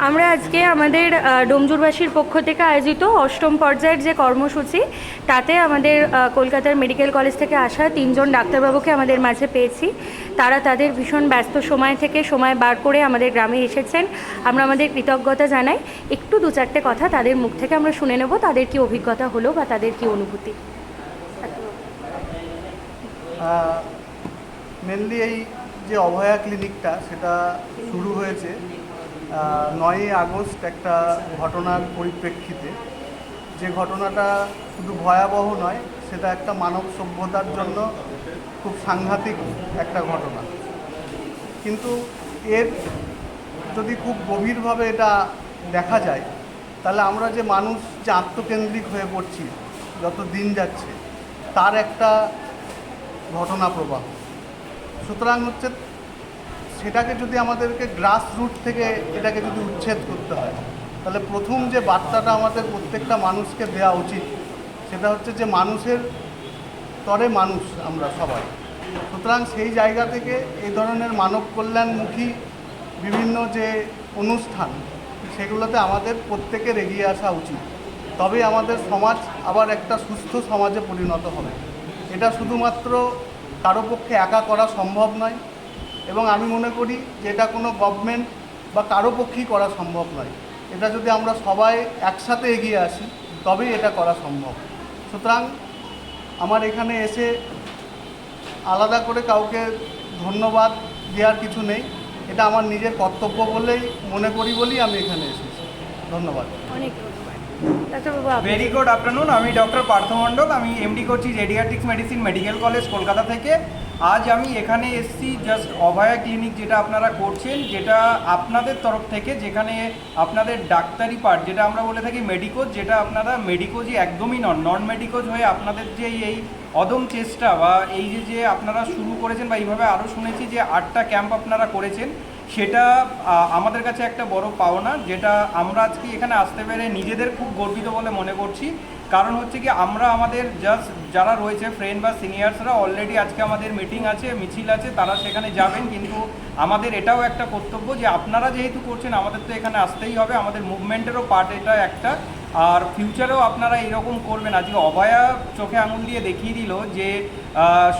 আমরা আজকে আমাদের ডোমজুরবাসীর পক্ষ থেকে আয়োজিত অষ্টম পর্যায়ের যে কর্মসূচি, তাতে আমাদের কলকাতার মেডিকেল কলেজ থেকে আসা তিনজন ডাক্তারবাবুকে আমাদের মাঝে পেয়েছি। তারা তাদের ভীষণ ব্যস্ত সময় থেকে সময় বার করে আমাদের গ্রামে এসেছেন। আমরা আমাদের কৃতজ্ঞতা জানাই। একটু দু চারটে কথা তাদের মুখ থেকে আমরা শুনে নেব, তাদের কি অভিজ্ঞতা হলো বা তাদের কি অনুভূতি? মেনলি এই যে অভয়া ক্লিনিকটা, সেটা শুরু হয়েছে। নয়ই আগস্ট একটা ঘটনার পরিপ্রেক্ষিতে। যে ঘটনাটা শুধু ভয়াবহ নয়, সেটা একটা মানব সভ্যতার জন্য খুব সাংঘাতিক একটা ঘটনা। কিন্তু এর যদি খুব গভীরভাবে এটা দেখা যায়, তাহলে আমরা যে মানুষ, যে আত্মকেন্দ্রিক হয়ে পড়ছি, যত দিন যাচ্ছে, তার একটা ঘটনা প্রবাহ। সুতরাং হচ্ছে সেটাকে যদি আমাদেরকে গ্রাস রুট থেকে এটাকে যদি উচ্ছেদ করতে হয়, তাহলে প্রথম যে বার্তাটা আমাদের প্রত্যেকটা মানুষকে দেওয়া উচিত, সেটা হচ্ছে যে মানুষের তরে মানুষ আমরা সবাই। সুতরাং সেই জায়গা থেকে এই ধরনের মানব কল্যাণমুখী বিভিন্ন যে অনুষ্ঠান, সেগুলোতে আমাদের প্রত্যেকের এগিয়ে আসা উচিত। তবে আমাদের সমাজ আবার একটা সুস্থ সমাজে পরিণত হবে। এটা শুধুমাত্র কারও পক্ষে একা করা সম্ভব নয় এবং আমি মনে করি যে এটা কোনো গভর্নমেন্ট বা কারও পক্ষেই করা সম্ভব নয়। এটা যদি আমরা সবাই একসাথে এগিয়ে আসি, তবেই এটা করা সম্ভব। সুতরাং আমার এখানে এসে আলাদা করে কাউকে ধন্যবাদ দেওয়ার কিছু নেই। এটা আমার নিজের কর্তব্য বলেই, মনে করি বলেই আমি এখানে এসেছি। ধন্যবাদ। অনেক ভেরি গুড আফটারনুন আমি ডক্টর পার্থ মণ্ডল, আমি এমডি করছি geriatrics medicine medical college Kolkata থেকে। আজ আমি এখানে এসেছি জাস্ট অভয়া ক্লিনিক যেটা আপনারা করছেন, যেটা আপনাদের তরফ থেকে, যেখানে আপনাদের ডাক্তারি পার্ট যেটা আমরা বলে থাকি মেডিকোজ যেটা আপনারা মেডিকোজই একদমই নন নন মেডিকোজ হয়ে আপনাদের যে এই অদম চেষ্টা বা এই যে যে আপনারা শুরু করেছেন বা এইভাবে আরও শুনেছি যে আটটা ক্যাম্প আপনারা করেছেন সেটা আমাদের কাছে একটা বড় পাওনা, যেটা আমরা আজকে এখানে আসতে পেরে নিজেদের খুব গর্বিত বলে মনে করছি। কারণ হচ্ছে কি, আমরা আমাদের জাস্ট যারা রয়েছে ফ্রেন্ড বা সিনিয়র্সরা অলরেডি আজকে আমাদের মিটিং আছে, মিছিল আছে, তারা সেখানে যাবেন। কিন্তু আমাদের এটাও একটা কর্তব্য যে, আপনারা যেহেতু করছেন, আমাদের তো এখানে আসতেই হবে। আমাদের মুভমেন্টেরও পার্ট এটা একটা। আর ফিউচারেও আপনারা এরকম করবেন। আজকে অভয়া চোখে আঙুল দিয়ে দেখিয়ে দিল যে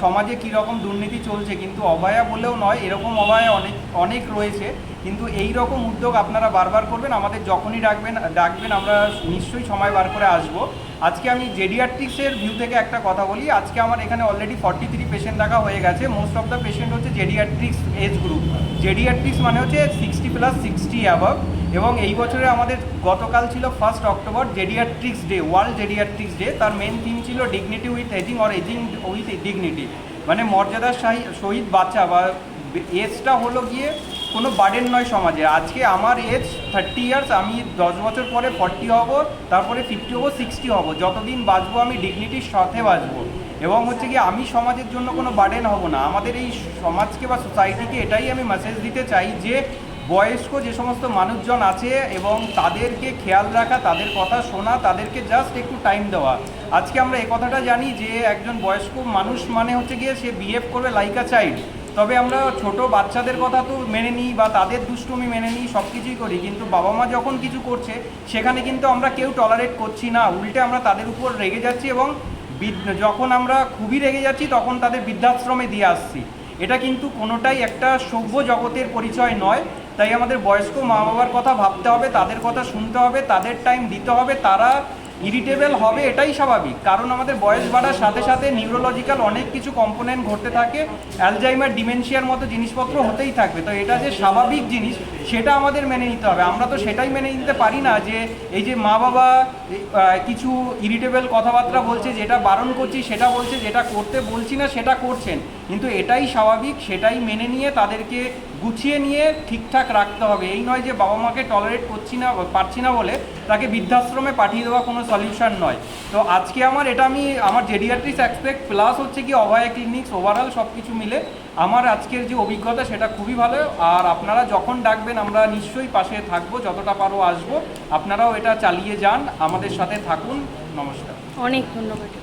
সমাজে কীরকম দুর্নীতি চলছে, কিন্তু অভয়া বলেও নয়, এরকম অভয়া অনেক অনেক রয়েছে। কিন্তু এই রকম উদ্যোগ আপনারা বারবার করবেন, আমাদের যখনই ডাকবেন ডাকবেন, আমরা নিশ্চয়ই সময় বার করে আসব। আজকে আমি জেডিয়াট্রিক্সের ভিউ থেকে একটা কথা বলি, আজকে আমার এখানে অলরেডি ফর্টি থ্রি পেশেন্ট দেখা হয়ে গেছে। মোস্ট অফ দ্য পেশেন্ট হচ্ছে জেডিয়াট্রিক্স এজ গ্রুপ জেডিয়াট্রিক্স মানে হচ্ছে সিক্সটি প্লাস সিক্সটি অ্যাবভ এবং এই বছরে আমাদের গতকাল ছিল first October geriatrics day world geriatrics day তার মেন থিম ছিল dignity with aging or aging with dignity মানে মর্যাদার সাহি- সহিত বাচ্চা বা এজটা হলো গিয়ে কোনো বার্ডেন নয় সমাজে। আজকে আমার এজ থার্টি ইয়ার্স আমি দশ বছর পরে ফর্টি হব, তারপরে ফিফটি হব সিক্সটি হব। যতদিন বাঁচবো আমি ডিগনিটির সাথে বাঁচবো। এবং হচ্ছে কি আমি সমাজের জন্য কোনো বার্ডেন হব না। আমাদের এই সমাজকে বা সোসাইটিকে এটাই আমি মেসেজ দিতে চাই যে বয়স্ক যে সমস্ত মানুষজন আছে এবং তাদেরকে খেয়াল রাখা, তাদের কথা শোনা, তাদেরকে জাস্ট একটু টাইম দেওয়া। আজকে আমরা এই কথাটা জানি যে একজন বয়স্ক মানুষ মানে হচ্ছে গিয়ে সে বিহেভ করবে লাইক আ চাইল্ড তবে আমরা ছোট বাচ্চাদের কথা তো মেনে নিই বা তাদের দুষ্টুমি মেনে নিই, সব কিছুই করি। কিন্তু বাবা মা যখন কিছু করছে, সেখানে কিন্তু আমরা কেউ টলারেট করছি না। উল্টে আমরা তাদের উপর রেগে যাচ্ছি এবং যখন আমরা খুবই রেগে যাচ্ছি, তখন তাদের বৃদ্ধাশ্রমে দিয়ে আসছি। এটা কিন্তু কোনোটাই একটা সভ্য জগতের পরিচয় নয়। তাই আমাদের বয়স্ক মা বাবার কথা ভাবতে হবে, তাদের কথা শুনতে হবে, তাদের টাইম দিতে হবে, তারা ইরিটেবল হবে এটাই স্বাভাবিক। কারণ আমাদের বয়স বাড়ার সাথে সাথে নিউরোলজিক্যাল অনেক কিছু কম্পোনেন্ট ঘটতে থাকে অ্যালজাইমার ডিমেনশিয়ার মতো জিনিসপত্র হতেই থাকবে। তো এটা যে স্বাভাবিক জিনিস, সেটা আমাদের মেনে নিতে হবে। আমরা তো সেটাই মেনে নিতে পারি না যে, এই যে মা বাবা কিছু ইরিটেবল কথাবার্তা বলছে, যেটা বারণ করছি, সেটা বলছে, যেটা করতে বলছি না, সেটা করছেন। কিন্তু এটাই স্বাভাবিক, সেটাই মেনে নিয়ে তাদেরকে গুছিয়ে নিয়ে ঠিকঠাক রাখতে হবে। এই নয় যে বাবা মাকে টলারেট করছি না, পারছি না বলে তাকে বৃদ্ধাশ্রমে পাঠিয়ে দেওয়া কোনো সলিউশন নয়। তো আজকে আমার এটা আমি, আমার জেডিয়াট্রিক্স অ্যাসপেক্ট প্লাস হচ্ছে কি অভয়া ক্লিনিক্স ওভারঅল সব কিছু মিলে আমার আজকের যে অভিজ্ঞতা সেটা খুবই ভালো। আর আপনারা যখন ডাকবেন, আমরা নিশ্চয়ই পাশে থাকব, যতটা পারো আসব। আপনারাও এটা চালিয়ে যান। আমাদের সাথে থাকুন। নমস্কার। অনেক ধন্যবাদ।